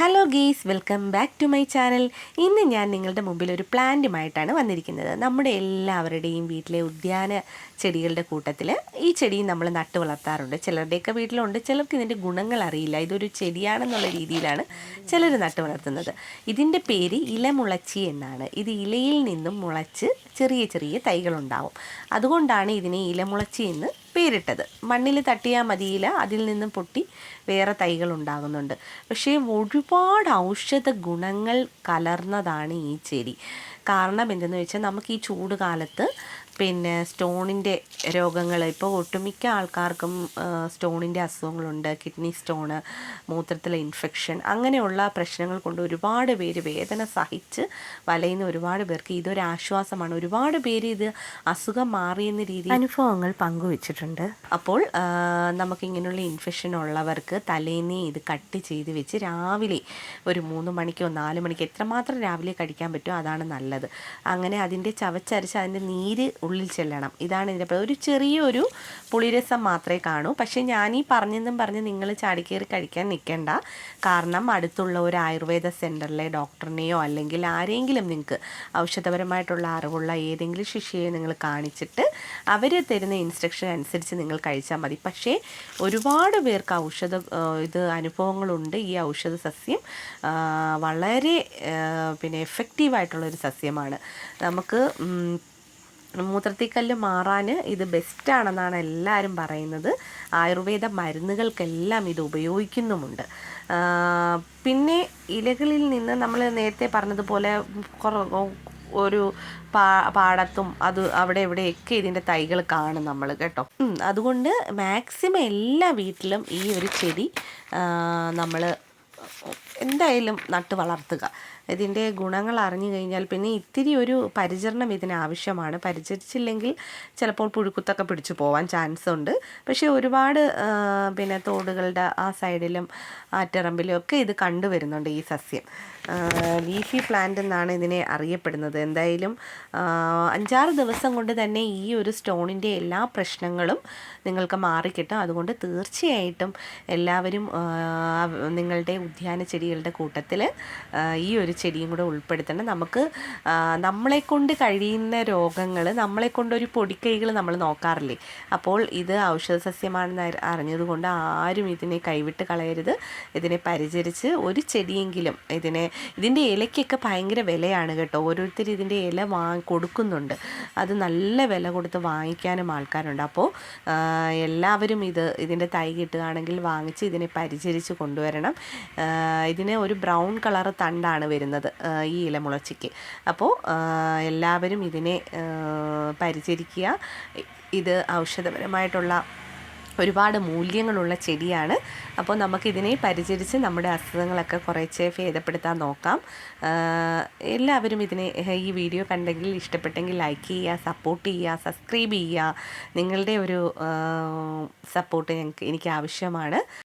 Hello guys welcome back to my channel ഇന്ന് ഞാൻ നിങ്ങളുടെ മുമ്പിൽ ഒരു പ്ലാന്റുമായിട്ടാണ് വന്നിരിക്കുന്നത്. നമ്മുടെ എല്ലാവരുടെയും വീട്ടിലെ ഉദ്യാന ചെടികളുടെ കൂട്ടത്തിൽ ഈ ചെടിയും നമ്മൾ നട്ടു വളർത്താറുണ്ട്. ചിലരുടെയൊക്കെ വീട്ടിലുണ്ട് ചിലർക്ക് ഇതിന്റെ ഗുണങ്ങൾ അറിയില്ല. ഇതൊരു ചെടിയാണെന്നുള്ള രീതിയിലാണ് ചിലർ നട്ടു വളർത്തുന്നത്. ഇതിന്റെ പേര് ഇലമുളച്ചി എന്നാണ്. ഇത് ഇലയിൽ നിന്നും മുളച്ച് ചെറിയ ചെറിയ തൈകളുണ്ടാവും. അതുകൊണ്ടാണ് ഇതിനെ ഇലമുളച്ചി എന്ന് പേരിട്ടത് മണ്ണിൽ തട്ടിയാൽ മതിയില്ല. അതിൽ നിന്നും പൊട്ടി വേറെ തൈകൾ ഉണ്ടാകുന്നുണ്ട്. പക്ഷേ ഒരുപാട് ഔഷധ ഗുണങ്ങൾ കലർന്നതാണ് ഈ ചെടി. കാരണം എന്തെന്ന് വെച്ചാൽ നമുക്ക് ഈ ചൂട് കാലത്ത് പിന്നെ സ്റ്റോണിന്റെ രോഗങ്ങൾ ഇപ്പോൾ ഒട്ടുമിക്ക ആൾക്കാർക്കും സ്റ്റോണിന്റെ അസുഖങ്ങളുണ്ട്. കിഡ്നി സ്റ്റോണ് മൂത്രത്തിലെ ഇൻഫെക്ഷൻ അങ്ങനെയുള്ള പ്രശ്നങ്ങൾ കൊണ്ട് ഒരുപാട് പേര് വേദന സഹിച്ച് വലയുന്ന ഒരുപാട് പേർക്ക് ഇതൊരു ആശ്വാസമാണ്. ഒരുപാട് പേര് ഇത് അസുഖം മാറിയെന്ന രീതിയിൽ അനുഭവങ്ങൾ പങ്കുവച്ചിട്ടുണ്ട്. അപ്പോൾ നമുക്ക് നമുക്കിങ്ങനെയുള്ള ഇൻഫെക്ഷൻ ഉള്ളവർക്ക് തലേന്നേ ഇത് കട്ട് ചെയ്ത് വെച്ച് രാവിലെ ഒരു മൂന്ന് മണിക്കോ നാല് മണിക്കോ എത്രമാത്രം രാവിലെ കഴിക്കാൻ പറ്റുമോ അതാണ് നല്ലത്. അങ്ങനെ അതിന്റെ ചവച്ചരച്ച് അതിന്റെ നീര് ഉള്ളിൽ ചെല്ലണം. ഇതാണ് ഇതിന്റെ ഒരു ചെറിയൊരു പുളിരസം മാത്രമേ കാണൂ. പക്ഷേ ഞാൻ ഈ പറഞ്ഞെന്നും പറഞ്ഞ് നിങ്ങൾ ചാടിക്കയറി കഴിക്കാൻ നിൽക്കേണ്ട. കാരണം അടുത്തുള്ള ഒരു ആയുർവേദ സെന്ററിലെ ഡോക്ടറിനെയോ അല്ലെങ്കിൽ ആരെങ്കിലും നിങ്ങൾക്ക് ഔഷധപരമായിട്ടുള്ള അറിവുള്ള ഏതെങ്കിലും ശിഷ്യയെ നിങ്ങൾ കാണിച്ചിട്ട് അവർ തരുന്ന ഇൻസ്ട്രക്ഷൻ അനുസരിച്ച് നിങ്ങൾ കഴിച്ചാൽ മതി. പക്ഷേ ഒരുപാട് പേർക്ക് ഔഷധ ഇത് അനുഭവങ്ങളുണ്ട്. ഈ ഔഷധ സസ്യം വളരെ പിന്നെ എഫക്റ്റീവായിട്ടുള്ളൊരു സസ്യമാണ്. നമുക്ക് മൂത്രത്തിക്കല്ല് മാറാൻ ഇത് ബെസ്റ്റാണെന്നാണ് എല്ലാവരും പറയുന്നത്. ആയുർവേദ മരുന്നുകൾക്കെല്ലാം ഇത് ഉപയോഗിക്കുന്നുമുണ്ട്. പിന്നെ ഇലകളിൽ നിന്ന് നമ്മൾ നേരത്തെ പറഞ്ഞതുപോലെ ഒരു പാ പാടത്തും അത് അവിടെ എവിടെയൊക്കെ ഇതിന്റെ തൈകൾ കാണും നമ്മൾ കേട്ടോ. അതുകൊണ്ട് മാക്സിമം എല്ലാ വീട്ടിലും ഈ ഒരു ചെടി നമ്മൾ എന്തായാലും നട്ട് വളർത്തുക. ഇതിന്റെ ഗുണങ്ങൾ അറിഞ്ഞു കഴിഞ്ഞാൽ പിന്നെ ഇത്തിരി ഒരു പരിചരണം ഇതിന് ആവശ്യമാണ്. പരിചരിച്ചില്ലെങ്കിൽ ചിലപ്പോൾ പുഴുക്കുത്തൊക്കെ പിടിച്ചു പോവാൻ ചാൻസ് ഉണ്ട്. പക്ഷേ ഒരുപാട് പിന്നെ തോടുകളുടെ ആ സൈഡിലും ആറ്ററമ്പിലും ഒക്കെ ഇത് കണ്ടുവരുന്നുണ്ട് ഈ സസ്യം. ലീഫി പ്ലാന്റ് എന്നാണ് ഇതിനെ അറിയപ്പെടുന്നത്. എന്തായാലും അഞ്ചാറ് ദിവസം കൊണ്ട് തന്നെ ഈ ഒരു സ്റ്റോണിന്റെ എല്ലാ പ്രശ്നങ്ങളും നിങ്ങൾക്ക് മാറിക്കിട്ടും. അതുകൊണ്ട് തീർച്ചയായിട്ടും എല്ലാവരും നിങ്ങളുടെ ഉദ്യാന ചെടികളുടെ കൂട്ടത്തിൽ ഈ ഒരു ചെടിയും കൂടെ ഉൾപ്പെടുത്തണം നമുക്ക് നമ്മളെ കൊണ്ട് കഴിയുന്ന രോഗങ്ങൾ നമ്മളെ കൊണ്ടൊരു പൊടിക്കൈകൾ നമ്മൾ നോക്കാറില്ലേ? അപ്പോൾ ഇത് ഔഷധ സസ്യമാണെന്ന് അറിഞ്ഞതുകൊണ്ട് ആരും ഇതിനെ കൈവിട്ട് കളയരുത്. ഇതിനെ പരിചരിച്ച് ഒരു ചെടിയെങ്കിലും ഇതിനെ ഇതിന്റെ ഇലയ്ക്കൊക്കെ ഭയങ്കര വിലയാണ് കേട്ടോ. ഓരോരുത്തർ ഇതിന്റെ ഇല വാ കൊടുക്കുന്നുണ്ട്. അത് നല്ല വില കൊടുത്ത് വാങ്ങിക്കാനും ആൾക്കാരുണ്ട്. അപ്പോൾ എല്ലാവരും ഇത് ഇതിന്റെ തൈ കിട്ടുകയാണെങ്കിൽ വാങ്ങിച്ച് ഇതിനെ പരിചരിച്ച് കൊണ്ടുവരണം. ഇതിന് ഒരു ബ്രൗൺ കളർ തണ്ടാണ് വരുന്നത്. ആ, ഈ ഇലമുളച്ചിക്ക്. അപ്പോൾ എല്ലാവരും ഇതിനെ പരിചരിക്കുക. ഇത് ഔഷധപരമായിട്ടുള്ള ഒരുപാട് മൂല്യങ്ങളുള്ള ചെടിയാണ്. അപ്പോൾ നമുക്കിതിനെ പരിചരിച്ച് നമ്മുടെ അസുഖങ്ങളൊക്കെ കുറേശ്ശെ ഭേദപ്പെടുത്താൻ നോക്കാം. എല്ലാവരും ഇതിനെ ഈ വീഡിയോ കണ്ടെങ്കിൽ ഇഷ്ടപ്പെട്ടെങ്കിൽ ലൈക്ക് ചെയ്യുക സപ്പോർട്ട് ചെയ്യുക സബ്സ്ക്രൈബ് ചെയ്യുക. നിങ്ങളുടെ ഒരു സപ്പോർട്ട് ഞങ്ങൾക്ക് എനിക്ക് ആവശ്യമാണ്.